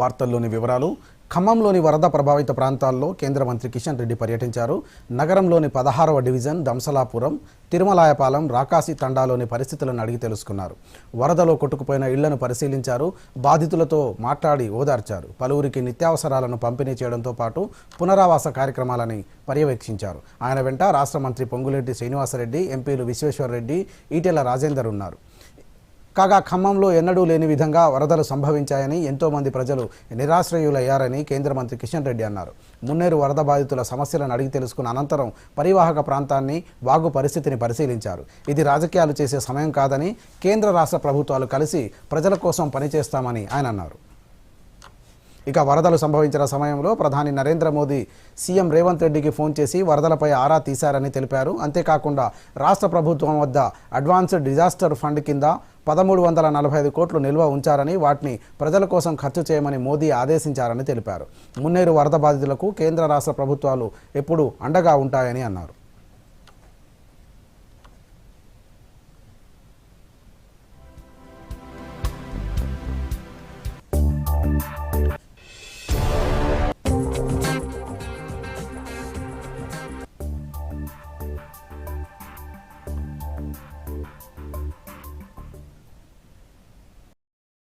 వార్తల్లోని వివరాలు. ఖమ్మంలోని వరద ప్రభావిత ప్రాంతాల్లో కేంద్ర మంత్రి కిషన్ రెడ్డి పర్యటించారు. నగరంలోని పదహారవ డివిజన్ దంసలాపురం తిరుమలాయపాలెం రాకాసి తండాలోని పరిస్థితులను అడిగి తెలుసుకున్నారు. వరదలో కొట్టుకుపోయిన ఇళ్ళను పరిశీలించారు. బాధితులతో మాట్లాడి ఓదార్చారు. పలువురికి నిత్యావసరాలను పంపిణీ చేయడంతో పాటు పునరావాస కార్యక్రమాలని పర్యవేక్షించారు. ఆయన వెంట రాష్ట్ర మంత్రి పొంగులేటి శ్రీనివాసరెడ్డి ఎంపీలు విశ్వేశ్వరరెడ్డి ఈటెల రాజేందర్ ఉన్నారు. కాగా ఖమ్మంలో ఎన్నడూ లేని విధంగా వరదలు సంభవించాయని ఎంతోమంది ప్రజలు నిరాశ్రయులయ్యారని కేంద్ర మంత్రి కిషన్ రెడ్డి అన్నారు. మున్నేరు వరద బాధితుల సమస్యలను అడిగి తెలుసుకున్న అనంతరం పరివాహక ప్రాంతాన్ని వాగు పరిస్థితిని పరిశీలించారు. ఇది రాజకీయాలు చేసే సమయం కాదని కేంద్ర రాష్ట్ర ప్రభుత్వాలు కలిసి ప్రజల కోసం పనిచేస్తామని ఆయన అన్నారు. ఇక వరదలు సంభవించిన సమయంలో ప్రధాని నరేంద్ర మోదీ సీఎం రేవంత్ రెడ్డికి ఫోన్ చేసి వరదలపై ఆరా తీశారని తెలిపారు. అంతేకాకుండా రాష్ట్ర ప్రభుత్వం వద్ద అడ్వాన్స్డ్ డిజాస్టర్ ఫండ్ కింద పదమూడు వందల నలభై ఐదు కోట్లు నిల్వ ఉంచారని వాటిని ప్రజల కోసం ఖర్చు చేయమని మోదీ ఆదేశించారని తెలిపారు. మున్నేరు వరద బాధితులకు కేంద్ర రాష్ట్ర ప్రభుత్వాలు ఎప్పుడూ అండగా ఉంటాయని అన్నారు.